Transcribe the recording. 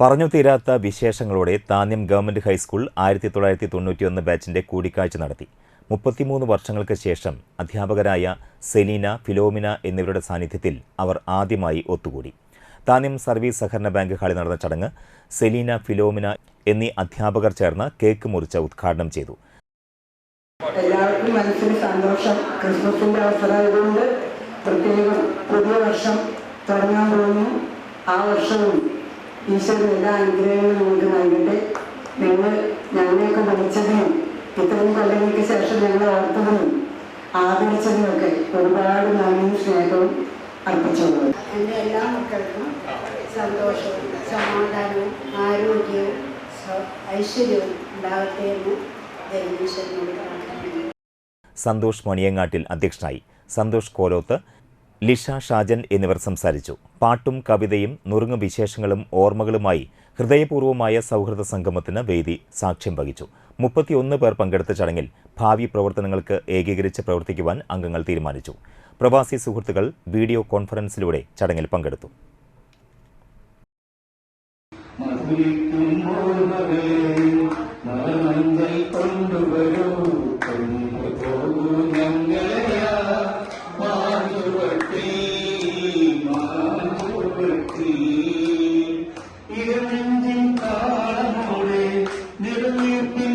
പറഞ്ഞു തീരാത്ത വിശേഷങ്ങളോടെ Thanyam government high school ആയിരത്തി തൊള്ളായിരത്തി തൊണ്ണൂറ്റിയൊന്ന് ബാച്ചിന്റെ കൂടിക്കാഴ്ച നടത്തി. മുപ്പത്തിമൂന്ന് വർഷങ്ങൾക്ക് ശേഷം അധ്യാപകരായ സെലീന ഫിലോമിന എന്നിവരുടെ സാന്നിധ്യത്തിൽ അവർ ആദ്യമായി ഒത്തുകൂടി. താന്യം സർവീസ് സഹകരണ ബാങ്ക് ഹാളിൽ നടന്ന ചടങ്ങ് സെലീന ഫിലോമിന എന്നീ അധ്യാപകർ ചേർന്ന് കേക്ക് മുറിച്ച് ഉദ്ഘാടനം ചെയ്തു. എല്ലാവർക്കും മനസ്സിന് സന്തോഷം. ക്രിസ്മസിന്റെ അവസരമായതുകൊണ്ട് പ്രത്യേകം പുതിയ വർഷം തുടങ്ങാൻ പോകുന്നു ആ വർഷവും ഈശ്വരൻ എല്ലാ അനുഗ്രഹങ്ങളും നിങ്ങൾക്ക് നൽകട്ടെ. നിങ്ങൾ ഞങ്ങളെയൊക്കെ വിളിച്ചതിനും ഇത്രയും കൊല്ലങ്ങൾക്ക് ശേഷം ഞങ്ങളെ ഓർത്തതിനും ആദരിച്ചതിനൊക്കെ ഒരുപാട് നന്ദിയും സ്നേഹവും അർപ്പിച്ചുള്ളത് എന്റെ എല്ലാ മക്കൾക്കും സന്തോഷവും സമാധാനവും ആരോഗ്യവും ഐശ്വര്യവും ഉണ്ടാകട്ടെ എന്ന് ജഗദീശ്വരനോട് സന്തോഷ് മണിയങ്ങാട്ടിൽ അധ്യക്ഷനായി സന്തോഷ് കോലോത്ത് ലിഷ ഷാജൻ എന്നിവർ സംസാരിച്ചു. പാട്ടും കവിതയും നുറുങ്ങു വിശേഷങ്ങളും ഓർമ്മകളുമായി ഹൃദയപൂർവമായ സൗഹൃദ സംഗമത്തിന് വേദി സാക്ഷ്യം വഹിച്ചു. മുപ്പത്തിയൊന്ന് പേർ പങ്കെടുത്ത ചടങ്ങിൽ ഭാവി പ്രവർത്തനങ്ങൾക്ക് ഏകീകരിച്ച് പ്രവർത്തിക്കുവാൻ അംഗങ്ങൾ തീരുമാനിച്ചു. പ്രവാസി സുഹൃത്തുക്കൾ വീഡിയോ കോൺഫറൻസിലൂടെ ചടങ്ങിൽ പങ്കെടുത്തു. കൊണ്ടുവരൂ നെടുനീർപ്പിൻ